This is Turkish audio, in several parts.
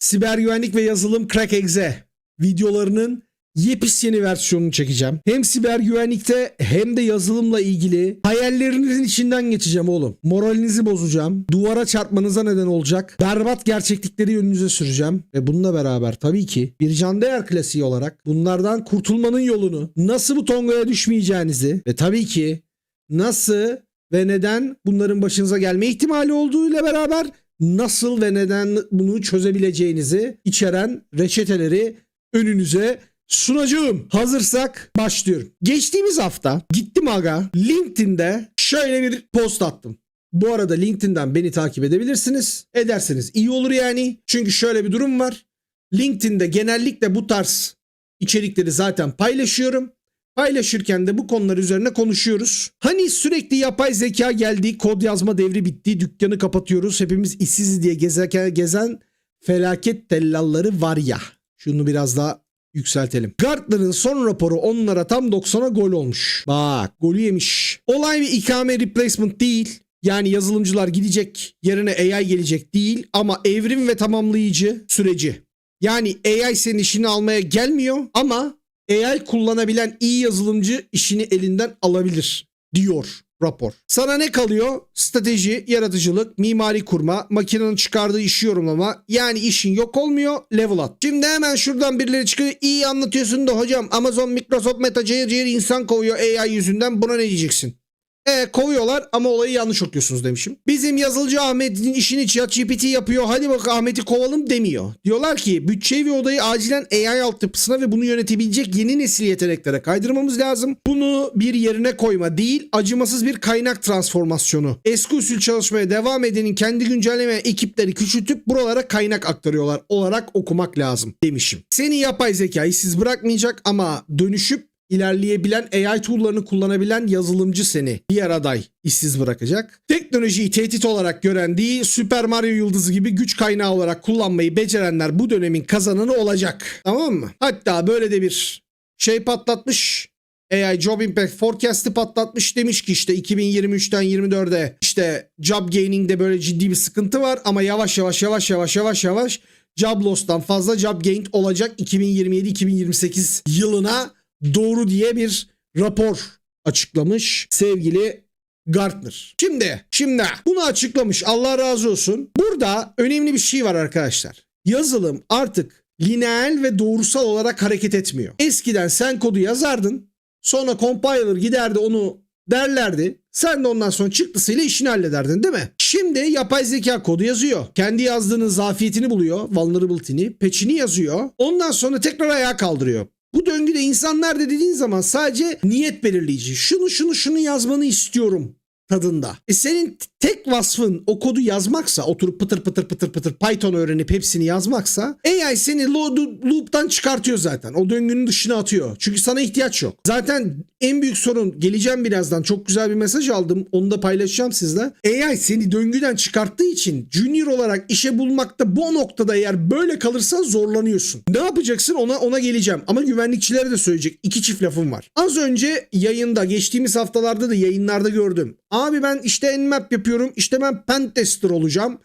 siber güvenlik ve yazılım Crack Exe videolarının yepis yeni versiyonunu çekeceğim. Hem siber güvenlikte hem de yazılımla ilgili hayallerinizin içinden geçeceğim oğlum. Moralinizi bozacağım. Duvara çarpmanıza neden olacak. Berbat gerçeklikleri önünüze süreceğim. Ve bununla beraber tabii ki bir can değer klasiği olarak bunlardan kurtulmanın yolunu, nasıl bu tongaya düşmeyeceğinizi ve tabii ki nasıl ve neden bunların başınıza gelme ihtimali olduğuyla beraber nasıl ve neden bunu çözebileceğinizi içeren reçeteleri önünüze sunacağım. Hazırsak başlıyorum. Geçtiğimiz hafta gittim aga LinkedIn'de şöyle bir post attım. Bu arada LinkedIn'den beni takip edebilirsiniz. Ederseniz iyi olur yani. Çünkü şöyle bir durum var. LinkedIn'de genellikle bu tarz içerikleri zaten paylaşıyorum. Paylaşırken de bu konular üzerine konuşuyoruz. Hani sürekli yapay zeka geldi, kod yazma devri bitti, dükkanı kapatıyoruz, hepimiz işsiziz diye gezerken gezen felaket tellalları var ya. Şunu biraz daha yükseltelim. Gartner'ın son raporu onlara tam 90'a gol olmuş. Bak golü yemiş. Olay bir ikame replacement değil. Yani yazılımcılar gidecek yerine AI gelecek değil ama evrim ve tamamlayıcı süreci. Yani AI senin işini almaya gelmiyor ama AI kullanabilen iyi yazılımcı işini elinden alabilir diyor rapor. Sana ne kalıyor? Strateji, yaratıcılık, mimari kurma, makinenin çıkardığı işi yorumlama. Yani işin yok olmuyor, level at. Şimdi hemen şuradan birileri çıkıyor. İyi anlatıyorsun da hocam Amazon, Microsoft, Meta cayır cayır insan kovuyor AI yüzünden. Buna ne diyeceksin? E kovuyorlar ama olayı yanlış okuyorsunuz demişim. Bizim yazılcı Ahmet'in işini ChatGPT yapıyor. Hadi bak Ahmet'i kovalım demiyor. Diyorlar ki bütçeyi ve odayı acilen AI altyapısına ve bunu yönetebilecek yeni nesil yeteneklere kaydırmamız lazım. Bunu bir yerine koyma değil, acımasız bir kaynak transformasyonu. Eski usul çalışmaya devam edenin kendi güncelleme ekipleri küçültüp buralara kaynak aktarıyorlar olarak okumak lazım demişim. Seni yapay zeka işsiz bırakmayacak ama dönüşüp ilerleyebilen AI tool'larını kullanabilen yazılımcı seni diğer aday işsiz bırakacak. Teknolojiyi tehdit olarak gören değil Super Mario yıldızı gibi güç kaynağı olarak kullanmayı becerenler bu dönemin kazananı olacak. Tamam mı? Hatta böyle de bir şey patlatmış. AI Job Impact Forecast'ı patlatmış demiş ki işte 2023'ten 24'e işte job gaining'de böyle ciddi bir sıkıntı var ama yavaş yavaş yavaş yavaş yavaş yavaş job loss'tan fazla job gain olacak 2027-2028 yılına doğru diye bir rapor açıklamış sevgili Gartner. Şimdi, şimdi bunu açıklamış Allah razı olsun. Burada önemli bir şey var arkadaşlar. Yazılım artık lineal ve doğrusal olarak hareket etmiyor. Eskiden sen kodu yazardın. Sonra compiler giderdi onu derlerdi. Sen de ondan sonra çıktısıyla işini hallederdin değil mi? Şimdi yapay zeka kodu yazıyor. Kendi yazdığının zafiyetini buluyor. Vulnerability'ni. Patch'ini yazıyor. Ondan sonra tekrar ayağa kaldırıyor. Bu döngüde insanlar da dediğin zaman sadece niyet belirleyici. Şunu şunu şunu yazmanı istiyorum tadında. E senin tek vasfın o kodu yazmaksa, oturup pıtır pıtır pıtır pıtır Python öğrenip hepsini yazmaksa AI seni lo- loop'tan çıkartıyor zaten. O döngünün dışına atıyor. Çünkü sana ihtiyaç yok. Zaten en büyük sorun geleceğim birazdan. Çok güzel bir mesaj aldım. Onu da paylaşacağım sizle. AI seni döngüden çıkarttığı için junior olarak işe bulmakta bu noktada eğer böyle kalırsan zorlanıyorsun. Ne yapacaksın ona ona geleceğim. Ama güvenlikçilere de söyleyecek iki çift lafım var. Az önce yayında geçtiğimiz haftalarda da yayınlarda gördüm. Abi ben işte Nmap yapıyorum. İşte ben pen tester olacağım.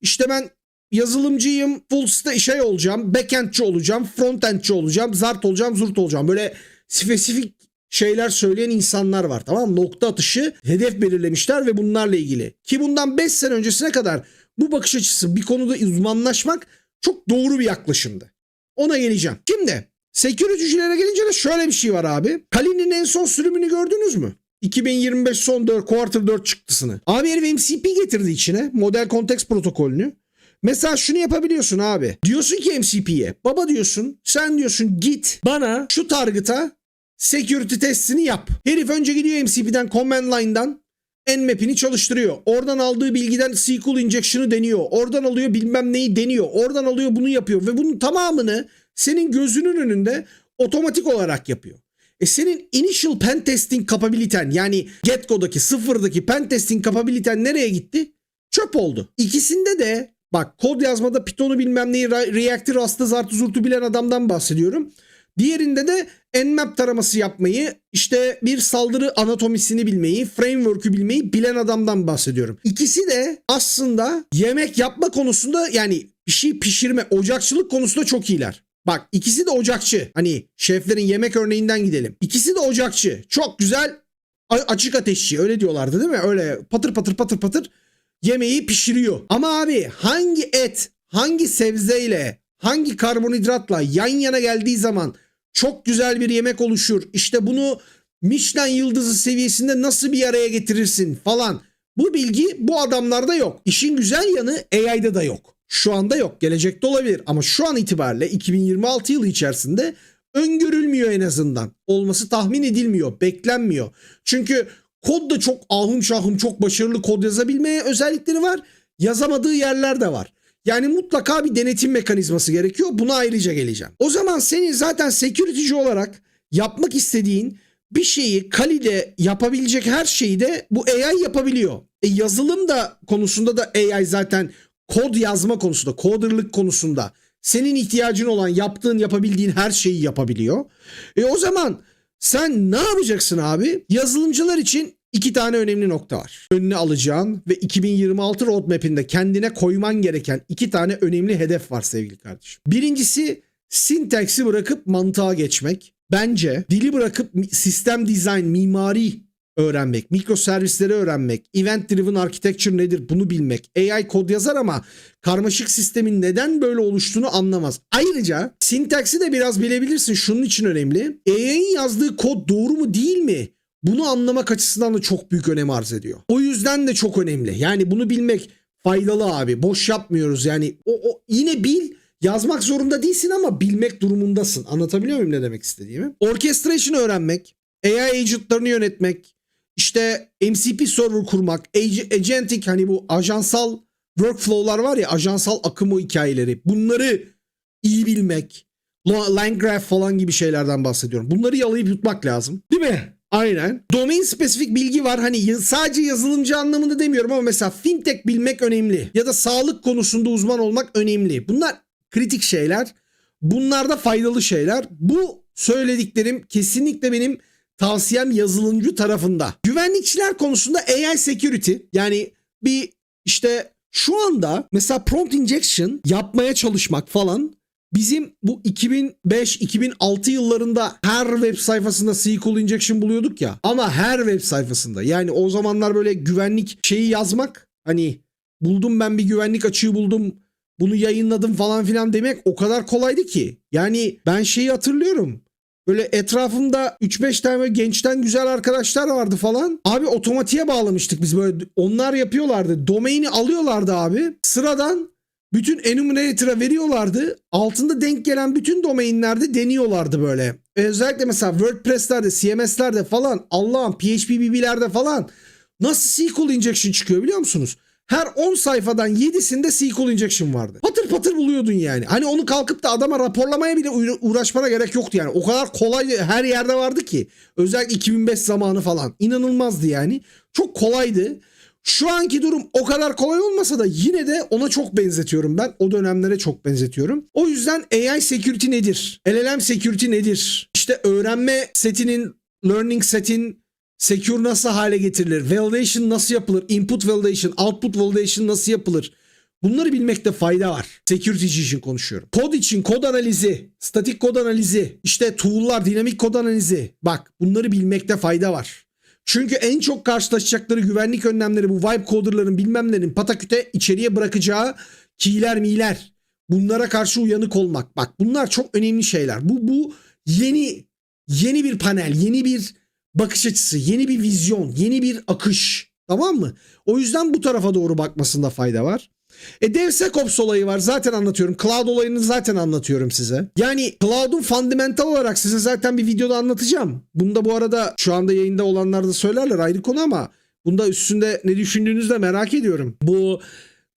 İşte ben yazılımcıyım. Full stack şey olacağım. Backendçi olacağım. Frontendçi olacağım. Zart olacağım. Zurt olacağım. Böyle spesifik şeyler söyleyen insanlar var tamam? Nokta atışı hedef belirlemişler ve bunlarla ilgili. Ki bundan 5 sene öncesine kadar bu bakış açısı bir konuda uzmanlaşmak çok doğru bir yaklaşımdı. Ona geleceğim. Şimdi security'cilere gelince de şöyle bir şey var abi. Kali'nin en son sürümünü gördünüz mü? 2025 son 4 quarter 4 çıktısını. Abi herif MCP getirdi içine. Model Context protokolünü. Mesela şunu yapabiliyorsun abi. Diyorsun ki MCP'ye. Baba diyorsun. Sen diyorsun git bana şu target'a security testini yap. Herif önce gidiyor MCP'den command line'dan Nmap'ini çalıştırıyor. Oradan aldığı bilgiden SQL injection'ı deniyor. Oradan alıyor bilmem neyi deniyor. Oradan alıyor bunu yapıyor ve bunun tamamını senin gözünün önünde otomatik olarak yapıyor. E senin initial pen testing capability'n yani get-go'daki sıfırdaki pen testing capability'n nereye gitti? Çöp oldu. İkisinde de bak kod yazmada Python'u bilmem neyi React'i Rust'ı zartı zurtu bilen adamdan bahsediyorum. Diğerinde de Nmap taraması yapmayı, işte bir saldırı anatomisini bilmeyi, framework'ü bilmeyi bilen adamdan bahsediyorum. İkisi de aslında yemek yapma konusunda yani bir şey pişirme, ocakçılık konusunda çok iyiler. Bak ikisi de ocakçı. Hani şeflerin yemek örneğinden gidelim. İkisi de ocakçı. Çok güzel açık ateşçi öyle diyorlardı değil mi? Öyle patır patır patır patır yemeği pişiriyor. Ama abi hangi et, hangi sebzeyle, hangi karbonhidratla yan yana geldiği zaman çok güzel bir yemek oluşur. İşte bunu Michelin yıldızı seviyesinde nasıl bir araya getirirsin falan. Bu bilgi bu adamlarda yok. İşin güzel yanı AI'da da yok. Şu anda yok. Gelecekte olabilir ama şu an itibariyle 2026 yılı içerisinde öngörülmüyor en azından. Olması tahmin edilmiyor, beklenmiyor. Çünkü kod da çok ahım şahım çok başarılı kod yazabilmeye özellikleri var. Yazamadığı yerler de var. Yani mutlaka bir denetim mekanizması gerekiyor. Buna ayrıca geleceğim. O zaman senin zaten security'ci olarak yapmak istediğin bir şeyi Kali'de yapabilecek her şeyi de bu AI yapabiliyor. E yazılım da konusunda da AI zaten kod yazma konusunda, coderlık konusunda senin ihtiyacın olan yaptığın yapabildiğin her şeyi yapabiliyor. E o zaman sen ne yapacaksın abi? Yazılımcılar için iki tane önemli nokta var. Önüne alacağın ve 2026 roadmap'inde kendine koyman gereken iki tane önemli hedef var sevgili kardeşim. Birincisi sintaksi bırakıp mantığa geçmek. Bence dili bırakıp sistem design, mimari öğrenmek, mikroservisleri öğrenmek, event driven architecture nedir bunu bilmek. AI kod yazar ama karmaşık sistemin neden böyle oluştuğunu anlamaz. Ayrıca sintaksi de biraz bilebilirsin. Şunun için önemli. AI'nin yazdığı kod doğru mu değil mi? Bunu anlamak açısından da çok büyük önem arz ediyor. O yüzden de çok önemli. Yani bunu bilmek faydalı abi. Boş yapmıyoruz. Yani o, o yine bil yazmak zorunda değilsin ama bilmek durumundasın. Anlatabiliyor muyum ne demek istediğimi? Orchestration öğrenmek, AI agentlarını yönetmek, işte MCP server kurmak, ag- agentic hani bu ajansal workflow'lar var ya ajansal akım o hikayeleri. Bunları iyi bilmek, Landgraph falan gibi şeylerden bahsediyorum. Bunları yalayıp yutmak lazım. Değil mi? Aynen. Domain spesifik bilgi var. Hani sadece yazılımcı anlamında demiyorum ama mesela fintech bilmek önemli. Ya da sağlık konusunda uzman olmak önemli. Bunlar kritik şeyler. Bunlar da faydalı şeyler. Bu söylediklerim kesinlikle benim tavsiyem yazılımcı tarafında. Güvenlikçiler konusunda AI security yani bir işte şu anda mesela prompt injection yapmaya çalışmak falan bizim bu 2005-2006 yıllarında her web sayfasında SQL injection buluyorduk ya ama her web sayfasında yani o zamanlar böyle güvenlik şeyi yazmak hani buldum ben bir güvenlik açığı buldum bunu yayınladım falan filan demek o kadar kolaydı ki. Yani ben şeyi hatırlıyorum. Böyle etrafımda 3-5 tane gençten güzel arkadaşlar vardı falan. Abi otomatiğe bağlamıştık biz böyle. Onlar yapıyorlardı. Domaini alıyorlardı abi. Sıradan bütün enumerator'a veriyorlardı. Altında denk gelen bütün domainlerde deniyorlardı böyle. Özellikle mesela WordPress'lerde, CMS'lerde falan Allah'ım PHP BB'lerde falan nasıl SQL injection çıkıyor biliyor musunuz? Her 10 sayfadan 7'sinde SQL injection vardı. Patır patır buluyordun yani. Hani onu kalkıp da adama raporlamaya bile uğra- uğraşmana gerek yoktu yani. O kadar kolay her yerde vardı ki. Özellikle 2005 zamanı falan. İnanılmazdı yani. Çok kolaydı. Şu anki durum o kadar kolay olmasa da yine de ona çok benzetiyorum ben. O dönemlere çok benzetiyorum. O yüzden AI security nedir? LLM security nedir? İşte öğrenme setinin, learning setin secure nasıl hale getirilir? Validation nasıl yapılır? Input validation, output validation nasıl yapılır? Bunları bilmekte fayda var. Security için konuşuyorum. Kod için kod analizi, statik kod analizi, işte tool'lar, dinamik kod analizi. Bak bunları bilmekte fayda var. Çünkü en çok karşılaşacakları güvenlik önlemleri bu vibe coder'ların bilmemlerin pataküte içeriye bırakacağı keyler miler. Bunlara karşı uyanık olmak. Bak bunlar çok önemli şeyler. Bu bu yeni yeni bir panel, yeni bir bakış açısı, yeni bir vizyon, yeni bir akış. Tamam mı? O yüzden bu tarafa doğru bakmasında fayda var. E DevSecOps olayı var. Zaten anlatıyorum. Cloud olayını zaten anlatıyorum size. Yani Cloud'un fundamental olarak size zaten bir videoda anlatacağım. Bunda bu arada şu anda yayında olanlar da söylerler ayrı konu ama bunda üstünde ne düşündüğünüzü de merak ediyorum. Bu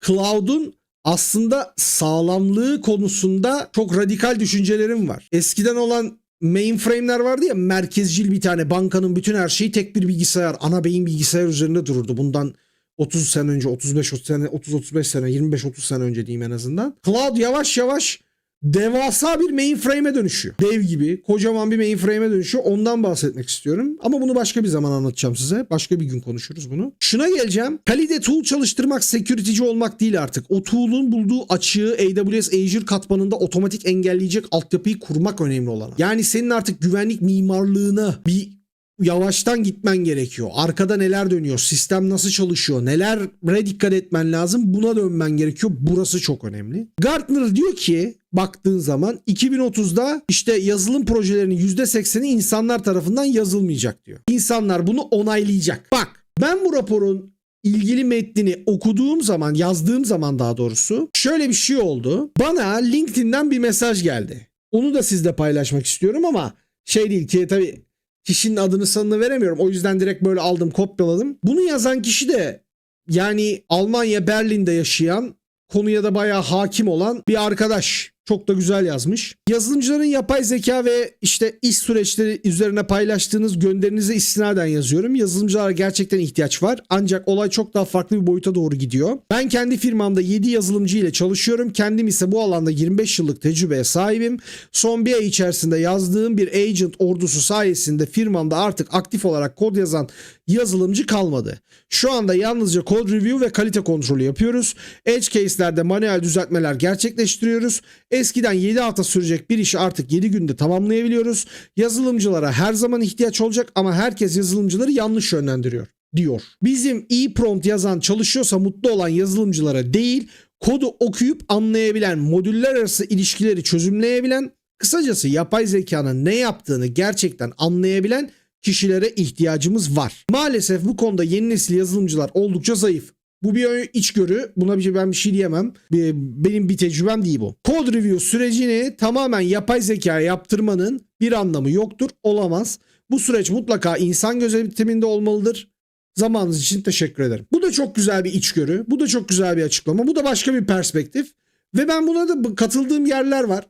Cloud'un aslında sağlamlığı konusunda çok radikal düşüncelerim var. Eskiden olan mainframe'ler vardı ya merkezcil bir tane bankanın bütün her şeyi tek bir bilgisayar, ana beyin bilgisayar üzerinde dururdu. Bundan 30 sene önce, 35 30 sene, 30 35 sene, 25 30 sene önce diyeyim en azından. Cloud yavaş yavaş devasa bir mainframe'e dönüşüyor. Dev gibi kocaman bir mainframe'e dönüşüyor. Ondan bahsetmek istiyorum. Ama bunu başka bir zaman anlatacağım size. Başka bir gün konuşuruz bunu. Şuna geleceğim. Kalide tool çalıştırmak security'ci olmak değil artık. O tool'un bulduğu açığı AWS Azure katmanında otomatik engelleyecek altyapıyı kurmak önemli olan. Yani senin artık güvenlik mimarlığına bir yavaştan gitmen gerekiyor. Arkada neler dönüyor? Sistem nasıl çalışıyor? Nelere dikkat etmen lazım? Buna dönmen gerekiyor. Burası çok önemli. Gartner diyor ki baktığın zaman 2030'da işte yazılım projelerinin %80'i insanlar tarafından yazılmayacak diyor. İnsanlar bunu onaylayacak. Bak ben bu raporun ilgili metnini okuduğum zaman, yazdığım zaman daha doğrusu şöyle bir şey oldu. Bana LinkedIn'den bir mesaj geldi. Onu da sizle paylaşmak istiyorum ama şey değil ki tabii kişinin adını sanını veremiyorum. O yüzden direkt böyle aldım kopyaladım. Bunu yazan kişi de yani Almanya Berlin'de yaşayan konuya da bayağı hakim olan bir arkadaş. Çok da güzel yazmış. Yazılımcıların yapay zeka ve işte iş süreçleri üzerine paylaştığınız gönderinize istinaden yazıyorum. Yazılımcılara gerçekten ihtiyaç var. Ancak olay çok daha farklı bir boyuta doğru gidiyor. Ben kendi firmamda 7 yazılımcı ile çalışıyorum. Kendim ise bu alanda 25 yıllık tecrübeye sahibim. Son bir ay içerisinde yazdığım bir agent ordusu sayesinde firmamda artık aktif olarak kod yazan yazılımcı kalmadı. Şu anda yalnızca code review ve kalite kontrolü yapıyoruz. Edge case'lerde manuel düzeltmeler gerçekleştiriyoruz. Eskiden 7 hafta sürecek bir işi artık 7 günde tamamlayabiliyoruz. Yazılımcılara her zaman ihtiyaç olacak ama herkes yazılımcıları yanlış yönlendiriyor diyor. Bizim iyi prompt yazan çalışıyorsa mutlu olan yazılımcılara değil, kodu okuyup anlayabilen, modüller arası ilişkileri çözümleyebilen, kısacası yapay zekanın ne yaptığını gerçekten anlayabilen kişilere ihtiyacımız var. Maalesef bu konuda yeni nesil yazılımcılar oldukça zayıf. Bu bir içgörü. Buna bir şey ben bir şey diyemem. Benim bir tecrübem değil bu. Code review sürecini tamamen yapay zeka yaptırmanın bir anlamı yoktur. Olamaz. Bu süreç mutlaka insan gözetiminde olmalıdır. Zamanınız için teşekkür ederim. Bu da çok güzel bir içgörü. Bu da çok güzel bir açıklama. Bu da başka bir perspektif. Ve ben buna da katıldığım yerler var.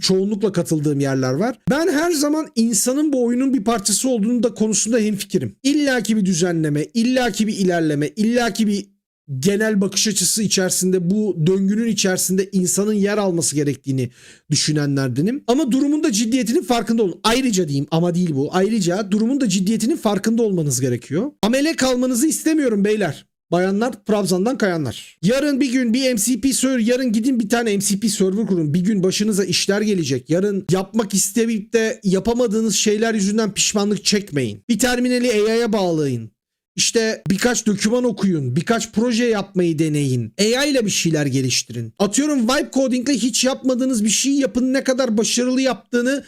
Çoğunlukla katıldığım yerler var. Ben her zaman insanın bu oyunun bir parçası olduğunu da konusunda hemfikirim. İlla ki bir düzenleme, illaki bir ilerleme, illaki bir genel bakış açısı içerisinde bu döngünün içerisinde insanın yer alması gerektiğini düşünenlerdenim. Ama durumun da ciddiyetinin farkında olun. Ayrıca diyeyim ama değil bu. Ayrıca durumun da ciddiyetinin farkında olmanız gerekiyor. Amele kalmanızı istemiyorum beyler. Bayanlar Trabzon'dan kayanlar. Yarın bir gün bir MCP server, yarın gidin bir tane MCP server kurun. Bir gün başınıza işler gelecek. Yarın yapmak isteyip de yapamadığınız şeyler yüzünden pişmanlık çekmeyin. Bir terminali AI'ya bağlayın. İşte birkaç doküman okuyun, birkaç proje yapmayı deneyin. AI ile bir şeyler geliştirin. Atıyorum vibe coding ile hiç yapmadığınız bir şey yapın ne kadar başarılı yaptığını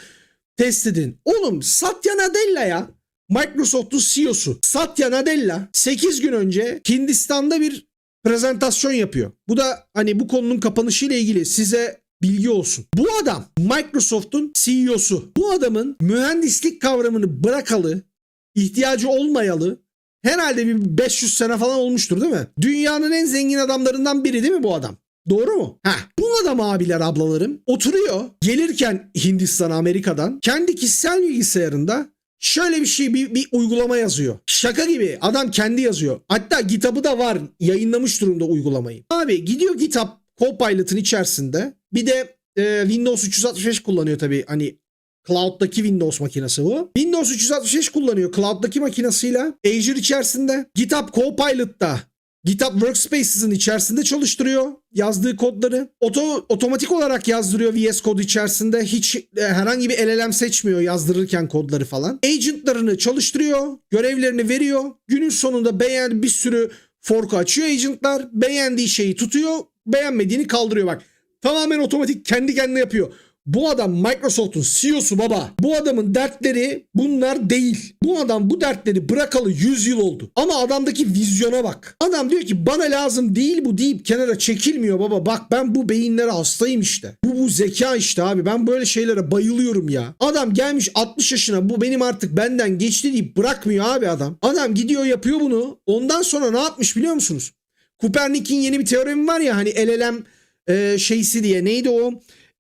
test edin. Oğlum Satya Nadella ya. Microsoft'un CEO'su Satya Nadella 8 gün önce Hindistan'da bir prezentasyon yapıyor. Bu da hani bu konunun kapanışı ile ilgili size bilgi olsun. Bu adam Microsoft'un CEO'su. Bu adamın mühendislik kavramını bırakalı, ihtiyacı olmayalı herhalde bir 500 sene falan olmuştur değil mi? Dünyanın en zengin adamlarından biri değil mi bu adam? Doğru mu? Ha. Bu adam abiler ablalarım oturuyor gelirken Hindistan Amerika'dan kendi kişisel bilgisayarında şöyle bir şey bir, bir uygulama yazıyor. Şaka gibi adam kendi yazıyor. Hatta GitHub'ı da var yayınlamış durumda uygulamayı. Abi gidiyor GitHub Copilot'ın içerisinde bir de e, Windows 365 kullanıyor tabii hani Cloud'daki Windows makinesi bu. Windows 365 kullanıyor Cloud'daki makinesiyle. Azure içerisinde. GitHub Copilot'ta GitHub Workspaces'in içerisinde çalıştırıyor yazdığı kodları. Oto, otomatik olarak yazdırıyor VS Code içerisinde. Hiç e, herhangi bir LLM seçmiyor yazdırırken kodları falan. Agentlarını çalıştırıyor. Görevlerini veriyor. Günün sonunda beğen bir sürü fork açıyor agentlar. Beğendiği şeyi tutuyor. Beğenmediğini kaldırıyor bak. Tamamen otomatik kendi kendine yapıyor. Bu adam Microsoft'un CEO'su baba. Bu adamın dertleri bunlar değil. Bu adam bu dertleri bırakalı 100 yıl oldu. Ama adamdaki vizyona bak. Adam diyor ki bana lazım değil bu deyip kenara çekilmiyor baba. Bak ben bu beyinlere hastayım işte. Bu bu zeka işte abi. Ben böyle şeylere bayılıyorum ya. Adam gelmiş 60 yaşına bu benim artık benden geçti deyip bırakmıyor abi adam. Adam gidiyor yapıyor bunu. Ondan sonra ne yapmış biliyor musunuz? Kopernik'in yeni bir teoremi var ya hani LLM e, şeysi diye neydi o?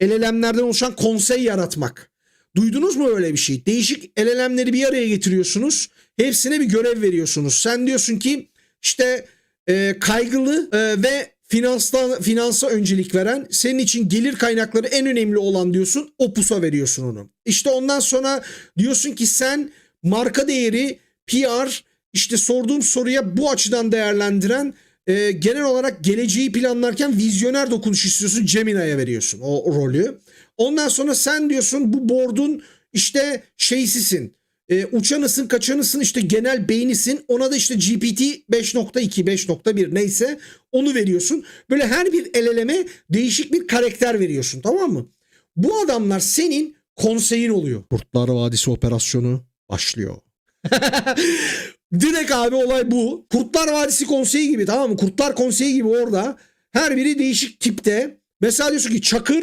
LLM'lerden oluşan konsey yaratmak. Duydunuz mu öyle bir şey? Değişik LLM'leri bir araya getiriyorsunuz. Hepsine bir görev veriyorsunuz. Sen diyorsun ki işte e, kaygılı e, ve finanstan, finansa öncelik veren, senin için gelir kaynakları en önemli olan diyorsun, Opus'a veriyorsun onu. İşte ondan sonra diyorsun ki sen marka değeri, PR, işte sorduğum soruya bu açıdan değerlendiren e, genel olarak geleceği planlarken vizyoner dokunuş istiyorsun Gemini'ye veriyorsun o, rolü. Ondan sonra sen diyorsun bu board'un işte şeysisin. E, uçanısın kaçanısın işte genel beynisin ona da işte GPT 5.2 5.1 neyse onu veriyorsun. Böyle her bir el eleme değişik bir karakter veriyorsun tamam mı? Bu adamlar senin konseyin oluyor. Kurtlar Vadisi operasyonu başlıyor. Direkt abi olay bu. Kurtlar Vadisi konseyi gibi tamam mı? Kurtlar konseyi gibi orada her biri değişik tipte. Mesela diyorsun ki Çakır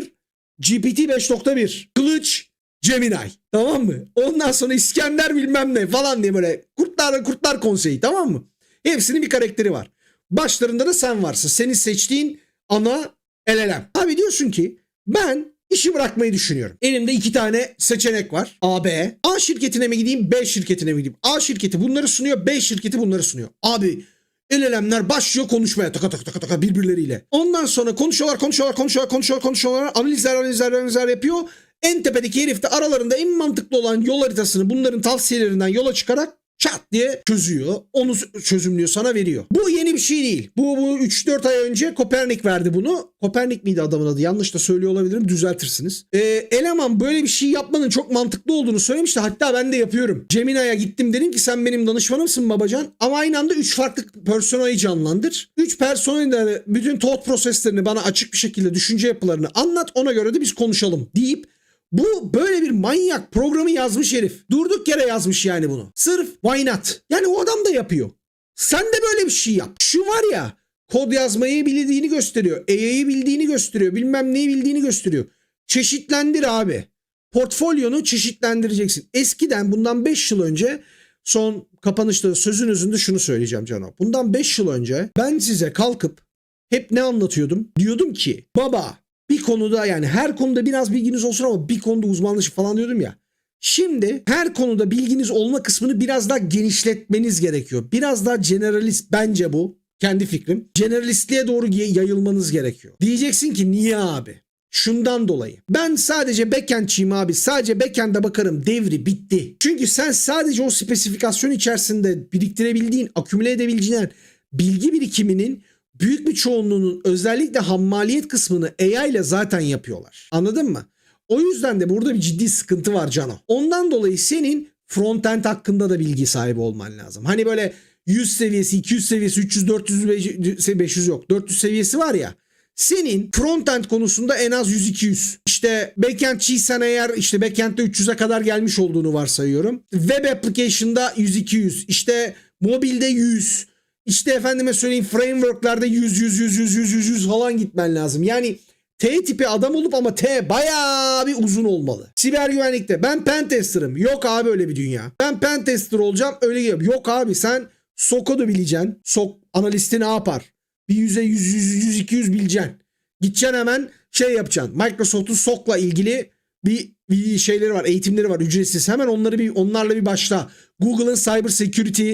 GPT 5.1 Kılıç Gemini tamam mı? Ondan sonra İskender bilmem ne falan diye böyle kurtlar kurtlar konseyi tamam mı? Hepsinin bir karakteri var. Başlarında da sen varsın. Senin seçtiğin ana elelem. Abi diyorsun ki ben işi bırakmayı düşünüyorum. Elimde iki tane seçenek var. A, B. A şirketine mi gideyim B şirketine mi gideyim? A şirketi bunları sunuyor B şirketi bunları sunuyor. Abi El elemler başlıyor konuşmaya taka taka taka taka birbirleriyle. Ondan sonra konuşuyorlar konuşuyorlar konuşuyorlar konuşuyorlar konuşuyorlar analizler analizler analizler yapıyor. En tepedeki herif de aralarında en mantıklı olan yol haritasını bunların tavsiyelerinden yola çıkarak çat diye çözüyor. Onu çözümlüyor sana veriyor. Bu yeni bir şey değil. Bu, bu 3-4 ay önce Kopernik verdi bunu. Kopernik miydi adamın adı? Yanlış da söylüyor olabilirim. Düzeltirsiniz. Ee, eleman böyle bir şey yapmanın çok mantıklı olduğunu söylemişti. Hatta ben de yapıyorum. Gemini'ye gittim dedim ki sen benim danışmanımsın babacan. Ama aynı anda 3 farklı personayı canlandır. 3 personayı da bütün thought proseslerini bana açık bir şekilde düşünce yapılarını anlat. Ona göre de biz konuşalım deyip bu böyle bir manyak programı yazmış herif. Durduk yere yazmış yani bunu. Sırf why not? Yani o adam da yapıyor. Sen de böyle bir şey yap. Şu var ya kod yazmayı bildiğini gösteriyor. AI'yi bildiğini gösteriyor. Bilmem neyi bildiğini gösteriyor. Çeşitlendir abi. Portfolyonu çeşitlendireceksin. Eskiden bundan 5 yıl önce son kapanışta sözün özünde şunu söyleyeceğim Cano. Bundan 5 yıl önce ben size kalkıp hep ne anlatıyordum? Diyordum ki baba bir konuda yani her konuda biraz bilginiz olsun ama bir konuda uzmanlaşın falan diyordum ya. Şimdi her konuda bilginiz olma kısmını biraz daha genişletmeniz gerekiyor. Biraz daha generalist bence bu. Kendi fikrim. Generalistliğe doğru yayılmanız gerekiyor. Diyeceksin ki niye abi? Şundan dolayı. Ben sadece backendçiyim abi. Sadece backend'e bakarım. Devri bitti. Çünkü sen sadece o spesifikasyon içerisinde biriktirebildiğin, akümüle edebileceğin bilgi birikiminin büyük bir çoğunluğunun özellikle hammaliyet kısmını AI ile zaten yapıyorlar. Anladın mı? O yüzden de burada bir ciddi sıkıntı var Cano. Ondan dolayı senin frontend hakkında da bilgi sahibi olman lazım. Hani böyle 100 seviyesi, 200 seviyesi, 300, 400, 500 yok. 400 seviyesi var ya. Senin frontend konusunda en az 100-200. İşte backendçiysen eğer işte backend'de 300'e kadar gelmiş olduğunu varsayıyorum. Web application'da 100-200. İşte mobilde 100. İşte efendime söyleyeyim framework'larda 100 100 100 100 100 100 100 falan gitmen lazım. Yani T tipi adam olup ama T bayağı bir uzun olmalı. Siber güvenlikte ben pen tester'ım. Yok abi öyle bir dünya. Ben pen tester olacağım öyle gibi. Yok abi sen SOC'u bileceksin. SOC analisti ne yapar? Bir yüze 100 100 100 200 bileceksin. Gideceksin hemen şey yapacaksın. Microsoft'un SOC'la ilgili bir, bir şeyleri var, eğitimleri var ücretsiz. Hemen onları bir onlarla bir başla. Google'ın cyber security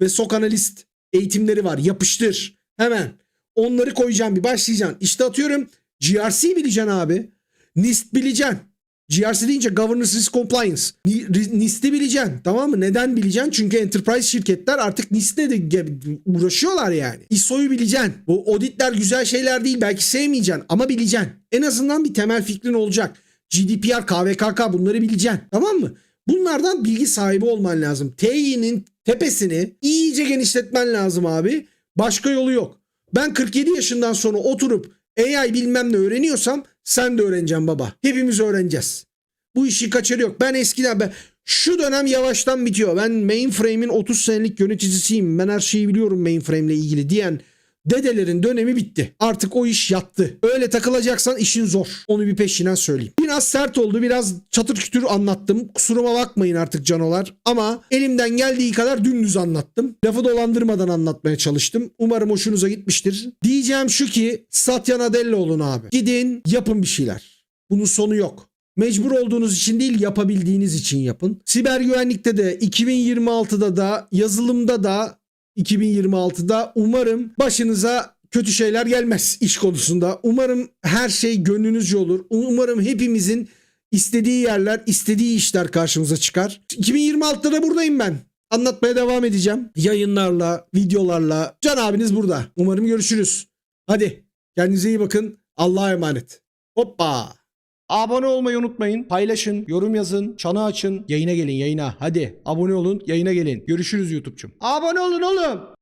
ve SOC analist eğitimleri var. Yapıştır. Hemen. Onları koyacağım bir başlayacaksın. İşte atıyorum GRC bileceksin abi. NIST bileceksin. GRC deyince Governance Risk Compliance. NIST'i bileceksin. Tamam mı? Neden bileceksin? Çünkü enterprise şirketler artık NIST'le de uğraşıyorlar yani. ISO'yu bileceksin. Bu auditler güzel şeyler değil. Belki sevmeyeceksin ama bileceksin. En azından bir temel fikrin olacak. GDPR, KVKK bunları bileceksin. Tamam mı? Bunlardan bilgi sahibi olman lazım. Tİ'nin tepesini iyice genişletmen lazım abi. Başka yolu yok. Ben 47 yaşından sonra oturup AI bilmem ne öğreniyorsam sen de öğreneceksin baba. Hepimiz öğreneceğiz. Bu işi kaçırı yok. Ben eskiden ben şu dönem yavaştan bitiyor. Ben mainframe'in 30 senelik yöneticisiyim. Ben her şeyi biliyorum mainframe ile ilgili diyen Dedelerin dönemi bitti. Artık o iş yattı. Öyle takılacaksan işin zor. Onu bir peşinden söyleyeyim. Biraz sert oldu. Biraz çatır kütür anlattım. Kusuruma bakmayın artık canolar. Ama elimden geldiği kadar dümdüz anlattım. Lafı dolandırmadan anlatmaya çalıştım. Umarım hoşunuza gitmiştir. Diyeceğim şu ki Satya Nadella olun abi. Gidin yapın bir şeyler. Bunun sonu yok. Mecbur olduğunuz için değil yapabildiğiniz için yapın. Siber güvenlikte de 2026'da da yazılımda da 2026'da umarım başınıza kötü şeyler gelmez iş konusunda. Umarım her şey gönlünüzce olur. Umarım hepimizin istediği yerler, istediği işler karşımıza çıkar. 2026'da da buradayım ben. Anlatmaya devam edeceğim. Yayınlarla, videolarla. Can abiniz burada. Umarım görüşürüz. Hadi kendinize iyi bakın. Allah'a emanet. Hoppa. Abone olmayı unutmayın. Paylaşın, yorum yazın, çanı açın. Yayına gelin yayına. Hadi abone olun, yayına gelin. Görüşürüz YouTube'cum. Abone olun oğlum.